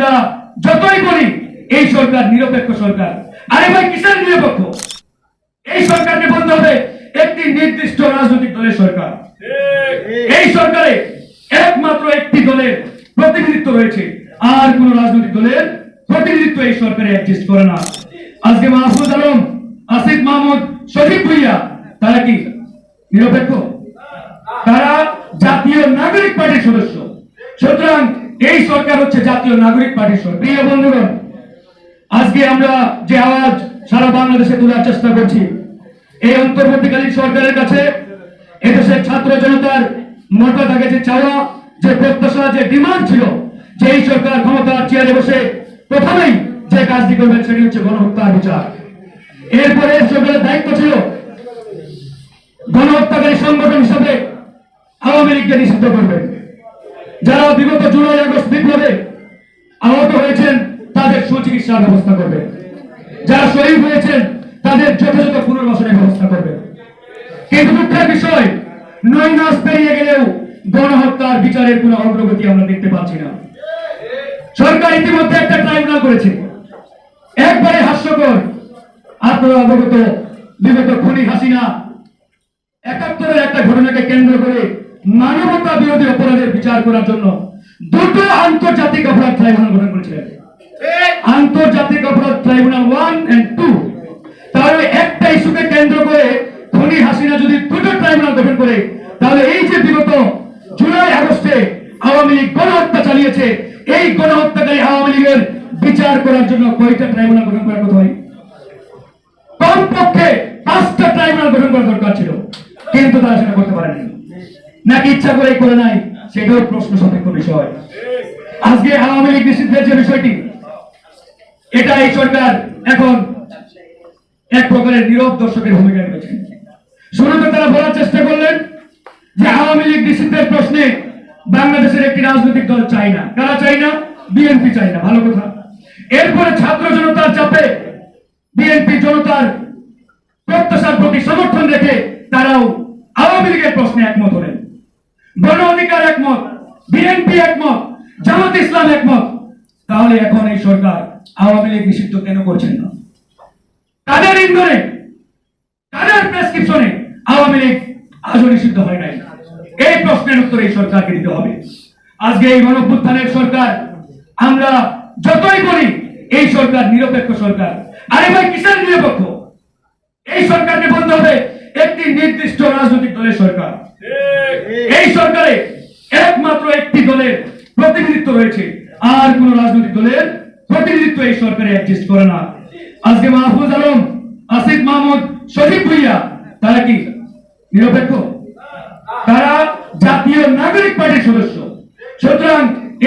আমরা যতই বলি এই সরকার নিরপেক্ষ সরকার। আরে ভাই কিসের নিরপেক্ষ? এই সরকারকে বলতে হবে একটি নির্দিষ্ট রাজনৈতিক দলের সরকার। এই সরকারে একমাত্র একটি দলের প্রতিনিধিত্ব রয়েছে। আর কোন রাজনৈতিক দলের প্রতিনিধিত্ব এই সরকারে এক্সিস্ট করে না। আজকে মাহফুজ আলম আসিফ মাহমুদ শরীফ ভুইয়া তারা কি নিরপেক্ষ? তারা জাতীয় নাগরিক পার্টির সদস্য। সুতরাং এই সরকার হচ্ছে জাতীয় নাগরিক পার্টির সরকার। প্রিয় বন্ধুগণ, আজকে আমরা যে আওয়াজ সারা বাংলাদেশে তোলার চেষ্টা করছি, এই অন্তর্বর্তীকালীন সরকারের কাছে এদেশের ছাত্র জনতার মোটা থাকে যে চাওয়া, যে প্রত্যাশা, যে ডিমান্ড ছিল যে এই সরকার ক্ষমতার চেয়ারে বসে প্রথমেই যে কাজটি করবেন সেটি হচ্ছে গণহত্যার বিচার। এরপরে সরকারের দায়িত্ব ছিল গণহত্যাকারী সংগঠন হিসাবে আওয়ামী লীগকে নিষিদ্ধ করবেন। যারা বিগত জুলাই আগস্ট বিপ্লবে আহত হয়েছেন, তাদের সুচিকিৎসার ব্যবস্থা করবে। যারা শহীদ হয়েছেন, তাদের যথাযথ পুনর্বাসনের ব্যবস্থা করবে। কিন্তু দুঃখের বিষয়, নয় মাস পেরিয়ে গেলেও গণহত্যার বিচারের কোনো অগ্রগতি আমরা দেখতে পাচ্ছি না। সরকার ইতিমধ্যে একটা ট্রাইব্যুনাল করেছে। একবারে হাস্যকর। আপনারা অবগত, বিগত খুনি হাসিনা একাত্তরের একটা ঘটনাকে কেন্দ্র করে মানবতা বিরোধী অপরাধের বিচার করার জন্য দুটো আন্তর্জাতিক অপরাধ ট্রাইব্যুনাল গঠন করেছিলেন আন্তর্জাতিক অপরাধ ট্রাইব্যুনাল ওয়ান এন্ড টু। তাহলে একটা ইস্যুকে কেন্দ্র করে খনি হাসিনা যদি দুটো ট্রাইব্যুনাল গঠন করে, তাহলে এই যে বিগত জুলাই আগস্টে আওয়ামী লীগ গণহত্যা চালিয়েছে, এই গণহত্যাকারী আওয়ামী লীগের বিচার করার জন্য কয়টা ট্রাইব্যুনাল গঠন করার কথা হয়? কমপক্ষে পাঁচটা ট্রাইব্যুনাল গঠন করা দরকার ছিল, কিন্তু তারা সেটা করতে পারেনি। নাকি ইচ্ছা করে করে নাই? সেটাও প্রশ্ন সাপেক্ষ বিষয়। আজকে আওয়ামী লীগ নিষিদ্ধের যে বিষয়টি এটা এই সরকার এখন এক প্রকারের নীরব দর্শকের ভূমিকা রেখেছেন শুরুতে তারা বলার চেষ্টা করলেন যে আওয়ামী লীগ নিষিদ্ধের প্রশ্নে বাংলাদেশের একটি রাজনৈতিক দল চাই না। কারা চাই না? বিএনপি চাই না। ভালো কথা। এরপরে ছাত্র জনতার চাপে বিএনপি জনতার প্রত্যাশার প্রতি সমর্থন রেখে তারাও আওয়ামী লীগের প্রশ্নে একমত হলেন। গণ অধিকার একমত, বিএনপি একমত, জামাত ইসলাম একমত। তাহলে এখন এই সরকার আওয়ামী লীগ নিষিদ্ধ কেন করছেন না? কাদের ইন্ধনে কাদের প্রেসক্রিপশনে আওয়ামী লীগ আজও নিষিদ্ধ হয় নাই? এই প্রশ্নের উত্তর এই সরকারকে দিতে হবে। আজকে এই গণপুত্থানের সরকার, আমরা যতই বলি, এই সরকার নিরপেক্ষ সরকার। আরে ভাই, কিসের নিরপেক্ষ? এই সরকারকে বলতে হবে, একটি নির্দিষ্ট রাজনৈতিক দলের সরকার। এই সরকারে একমাত্র একটি দলের প্রতিনিধিত্ব রয়েছে। আর কোন রাজনৈতিক দলের প্রতিনিধিত্ব এই সরকারে এক্সিস্ট করে না। আজকে মাহফুজ আলম, আসিফ মাহমুদ শরীফ ভুইয়া, তারা কি নিরপেক্ষ? তারা জাতীয় নাগরিক পার্টির সদস্য। সুতরাং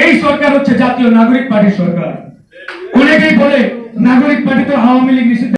এই সরকার হচ্ছে জাতীয় নাগরিক পার্টির সরকার। অনেকেই বলে নাগরিক পার্টি তো আওয়ামী লীগ নিষিদ্ধ